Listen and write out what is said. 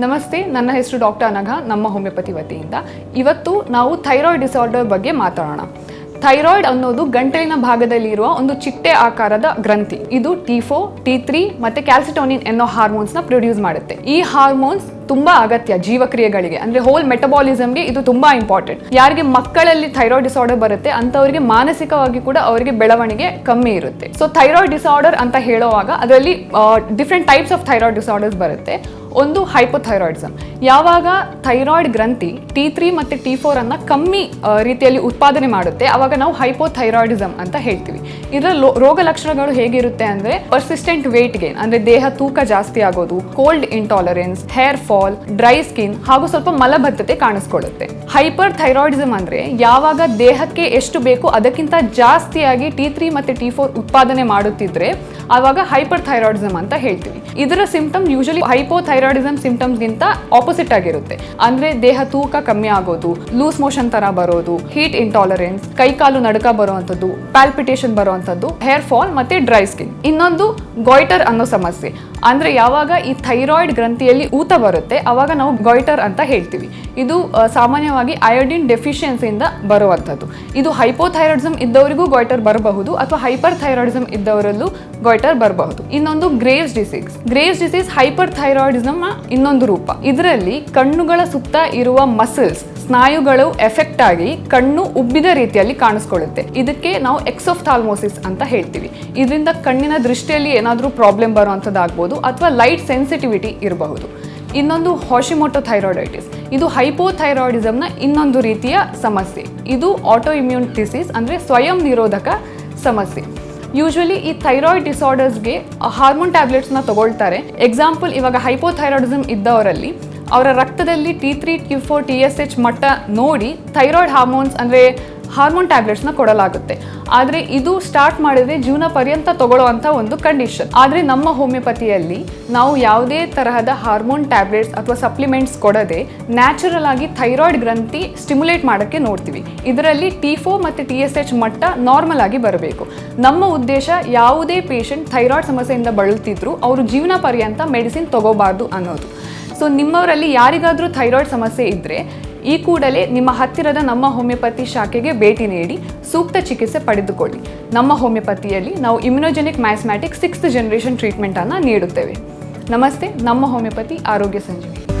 ನಮಸ್ತೆ, ನನ್ನ ಹೆಸರು ಡಾಕ್ಟರ್ ಅನಘ, ನಮ್ಮ ಹೋಮಿಯೋಪತಿ ವತಿಯಿಂದ. ಇವತ್ತು ನಾವು ಥೈರಾಯ್ಡ್ ಡಿಸಾರ್ಡರ್ ಬಗ್ಗೆ ಮಾತಾಡೋಣ. ಥೈರಾಯ್ಡ್ ಅನ್ನೋದು ಗಂಟಲಿನ ಭಾಗದಲ್ಲಿರುವ ಒಂದು ಚಿಟ್ಟೆ ಆಕಾರದ ಗ್ರಂಥಿ. ಇದು ಟಿ ಫೋ ಟಿ ತ್ರೀ ಮತ್ತು ಕ್ಯಾಲ್ಸಿಟೋನಿನ್ ಎನ್ನೋ ಹಾರ್ಮೋನ್ಸ್ನ ಪ್ರೊಡ್ಯೂಸ್ ಮಾಡುತ್ತೆ. ಈ ಹಾರ್ಮೋನ್ಸ್ ತುಂಬಾ ಅಗತ್ಯ ಜೀವಕ್ರಿಯೆಗಳಿಗೆ. ಅಂದರೆ ಹೋಲ್ ಮೆಟಬಾಲಿಸಮ್ಗೆ ಇದು ತುಂಬಾ ಇಂಪಾರ್ಟೆಂಟ್ ಯಾರಿಗೆ ಮಕ್ಕಳಲ್ಲಿ ಥೈರಾಯ್ಡ್ ಡಿಸಾರ್ಡರ್ ಬರುತ್ತೆ, ಅಂತವರಿಗೆ ಮಾನಸಿಕವಾಗಿ ಕೂಡ ಅವರಿಗೆ ಬೆಳವಣಿಗೆ ಕಮ್ಮಿ ಇರುತ್ತೆ. ಸೊ ಥೈರಾಯ್ಡ್ ಡಿಸಾರ್ಡರ್ ಅಂತ ಹೇಳುವಾಗ ಅದರಲ್ಲಿ different types of thyroid disorders ಬರುತ್ತೆ. ಒಂದು ಹೈಪೋಥೈರಾಯ್ಡಿಸಮ್. ಯಾವಾಗ ಥೈರಾಯ್ಡ್ ಗ್ರಂಥಿ ಟಿ ತ್ರೀ ಮತ್ತು ಟಿ ಫೋರ್ ಅನ್ನ ಕಮ್ಮಿ ರೀತಿಯಲ್ಲಿ ಉತ್ಪಾದನೆ ಮಾಡುತ್ತೆ ಆವಾಗ ನಾವು ಹೈಪೋಥೈರಾಯ್ಡಿಸಮ್ ಅಂತ ಹೇಳ್ತೀವಿ. ಇದರ ರೋಗ ಲಕ್ಷಣಗಳು ಹೇಗಿರುತ್ತೆ ಅಂದರೆ ಪರ್ಸಿಸ್ಟೆಂಟ್ ವೇಟ್ ಗೇನ್ ಅಂದ್ರೆ ದೇಹ ತೂಕ ಜಾಸ್ತಿ ಆಗೋದು cold intolerance hair fall dry skin ಹಾಗೂ ಸ್ವಲ್ಪ ಮಲಬದ್ಧತೆ ಕಾಣಿಸ್ಕೊಳ್ಳುತ್ತೆ. ಹೈಪರ್ ಥೈರಾಯ್ಡಿಸಮ್ ಅಂದ್ರೆ ಯಾವಾಗ ದೇಹಕ್ಕೆ ಎಷ್ಟು ಬೇಕು ಅದಕ್ಕಿಂತ ಜಾಸ್ತಿಯಾಗಿ ಟಿ ತ್ರೀ ಮತ್ತು ಟಿ ಫೋರ್ ಉತ್ಪಾದನೆ ಮಾಡುತ್ತಿದ್ರೆ ಆವಾಗ ಹೈಪರ್ ಥೈರಾಯ್ಡಿಸಮ್ ಅಂತ ಹೇಳ್ತೀವಿ. ಇದರ ಸಿಂಪ್ಟಮ್ ಯೂಶಲಿ ಹೈಪೋಥೈರಾಯ್ಡಿಸಮ್ ಸಿಂಪ್ಟಮ್ಸ್ಗಿಂತ ಆಪೋಸಿಟ್ ಆಗಿರುತ್ತೆ. ಅಂದ್ರೆ ದೇಹ ತೂಕ ಕಮ್ಮಿ ಆಗೋದು ಲೂಸ್ ಮೋಷನ್ ತರ ಬರೋದು ಹೀಟ್ ಇಂಟಾಲರೆನ್ಸ್ ಕೈಕಾಲು ನಡುಕ ಬರುವಂಥದ್ದು ಪ್ಯಾಲ್ಪಿಟೇಷನ್ ಬರುವಂಥದ್ದು ಹೇರ್ ಫಾಲ್ ಮತ್ತೆ ಡ್ರೈ ಸ್ಕಿನ್ ಇನ್ನೊಂದು ಗಾಯ್ಟರ್ ಅನ್ನೋ ಸಮಸ್ಯೆ. ಅಂದ್ರೆ ಯಾವಾಗ ಈ ಥೈರಾಯ್ಡ್ ಗ್ರಂಥಿಯಲ್ಲಿ ಊತ ಬರುತ್ತೆ, ಅವಾಗ ನಾವು ಗಾಯ್ಟರ್ ಅಂತ ಹೇಳ್ತೀವಿ. ಇದು ಸಾಮಾನ್ಯವಾಗಿ ಅಯೋಡಿನ್ ಡೆಫಿಷಿಯನ್ಸಿಯಿಂದ ಬರುವಂಥದ್ದು. ಇದು ಹೈಪೋಥೈರಾಯ್ಡಿಸಮ್ ಇದ್ದವರಿಗೂ ಗೊಯ್ಟರ್ ಬರಬಹುದು ಅಥವಾ ಹೈಪರ್ ಥೈರಾಯ್ಡಿಸಮ್ ಇದ್ದವರಲ್ಲೂ ಗಾಯ್ಟರ್ ಬರಬಹುದು. ಇನ್ನೊಂದು Graves disease Graves disease hyperthyroidism ಇನ್ನೊಂದು ರೂಪ. ಇದರಲ್ಲಿ ಕಣ್ಣುಗಳ ಸುತ್ತ ಇರುವ ಮಸಲ್ಸ್ ಸ್ನಾಯುಗಳು ಎಫೆಕ್ಟ್ ಆಗಿ ಕಣ್ಣು ಉಬ್ಬಿದ ರೀತಿಯಲ್ಲಿ ಕಾಣಿಸ್ಕೊಳ್ಳುತ್ತೆ. ಇದಕ್ಕೆ ನಾವು ಎಕ್ಸೋಫ್ಥಾಲ್ಮೋಸಿಸ್ ಅಂತ ಹೇಳ್ತೀವಿ. ಇದರಿಂದ ಕಣ್ಣಿನ ದೃಷ್ಟಿಯಲ್ಲಿ ಏನಾದರೂ ಪ್ರಾಬ್ಲಮ್ ಬರುವಂಥದ್ದಾಗ್ಬೋದು ಅಥವಾ ಲೈಟ್ ಸೆನ್ಸಿಟಿವಿಟಿ ಇರಬಹುದು. ಇನ್ನೊಂದು ಹಾಶಿಮೋಟೋ ಥೈರಾಯ್ಡೈಟಿಸ್ ಇದು ಹೈಪೋಥೈರಾಯ್ಡಿಸಮ್ನ ಇನ್ನೊಂದು ರೀತಿಯ ಸಮಸ್ಯೆ. ಇದು ಆಟೋ ಇಮ್ಯೂನ್ ಡಿಸೀಸ್ ಅಂದರೆ ಸ್ವಯಂ ನಿರೋಧಕ ಸಮಸ್ಯೆ. ಯೂಶ್ವಲಿ ಈ ಥೈರಾಯ್ಡ್ ಡಿಸಾರ್ಡರ್ಸ್ಗೆ ಹಾರ್ಮೋನ್ ಟ್ಯಾಬ್ಲೆಟ್ಸ್ನ ತಗೊಳ್ತಾರೆ. ಎಕ್ಸಾಂಪಲ್ ಇವಾಗ ಹೈಪೋಥೈರಾಯ್ಡಿಸಮ್ ಇದ್ದವರಲ್ಲಿ, ಅವರ ರಕ್ತದಲ್ಲಿ T three T four T S H ಮಟ್ಟ ನೋಡಿ ಥೈರಾಯ್ಡ್ ಹಾರ್ಮೋನ್ಸ್ ಅಂದರೆ ಹಾರ್ಮೋನ್ ಟ್ಯಾಬ್ಲೆಟ್ಸ್ನ ಕೊಡಲಾಗುತ್ತೆ. ಆದರೆ ಇದು ಸ್ಟಾರ್ಟ್ ಮಾಡಿದ್ರೆ ಜೀವನ ಪರ್ಯಂತ ತಗೊಳ್ಳುವಂಥ ಒಂದು ಕಂಡೀಷನ್ ಆದರೆ ನಮ್ಮ ಹೋಮಿಯೋಪತಿಯಲ್ಲಿ ನಾವು ಯಾವುದೇ ತರಹದ ಹಾರ್ಮೋನ್ ಟ್ಯಾಬ್ಲೆಟ್ಸ್ ಅಥವಾ ಸಪ್ಲಿಮೆಂಟ್ಸ್ ಕೊಡದೆ ನ್ಯಾಚುರಲ್ ಆಗಿ ಥೈರಾಯ್ಡ್ ಗ್ರಂಥಿ ಸ್ಟಿಮ್ಯುಲೇಟ್ ಮಾಡೋಕ್ಕೆ ನೋಡ್ತೀವಿ. ಇದರಲ್ಲಿ ಟಿ ಫೋ ಮತ್ತು ಟಿ ಎಸ್ ಎಚ್ ಮಟ್ಟ ನಾರ್ಮಲ್ ಆಗಿ ಬರಬೇಕು. ನಮ್ಮ ಉದ್ದೇಶ ಯಾವುದೇ ಪೇಷಂಟ್ ಥೈರಾಯ್ಡ್ ಸಮಸ್ಯೆಯಿಂದ ಬಳಲ್ತಿದ್ರು ಅವರು ಜೀವನ ಪರ್ಯಂತ ಮೆಡಿಸಿನ್ ತಗೋಬಾರ್ದು ಅನ್ನೋದು. ಸೊ ನಿಮ್ಮವರಲ್ಲಿ ಯಾರಿಗಾದರೂ ಥೈರಾಯ್ಡ್ ಸಮಸ್ಯೆ ಇದ್ದರೆ ಈ ಕೂಡಲೇ ನಿಮ್ಮ ಹತ್ತಿರದ ನಮ್ಮ ಹೋಮಿಯೋಪತಿ ಶಾಖೆಗೆ ಭೇಟಿ ನೀಡಿ ಸೂಕ್ತ ಚಿಕಿತ್ಸೆ ಪಡೆದುಕೊಳ್ಳಿ. ನಮ್ಮ ಹೋಮಿಯೋಪತಿಯಲ್ಲಿ ನಾವು ಇಮ್ಯುನೋಜೆನಿಕ್ ಮ್ಯಾಸ್ಮ್ಯಾಟಿಕ್ ಸಿಕ್ಸ್ತ್ ಜನರೇಷನ್ ಟ್ರೀಟ್ಮೆಂಟನ್ನು ನೀಡುತ್ತೇವೆ. ನಮಸ್ತೆ, ನಮ್ಮ ಹೋಮಿಯೋಪತಿ ಆರೋಗ್ಯ ಸಂಜೀವಿ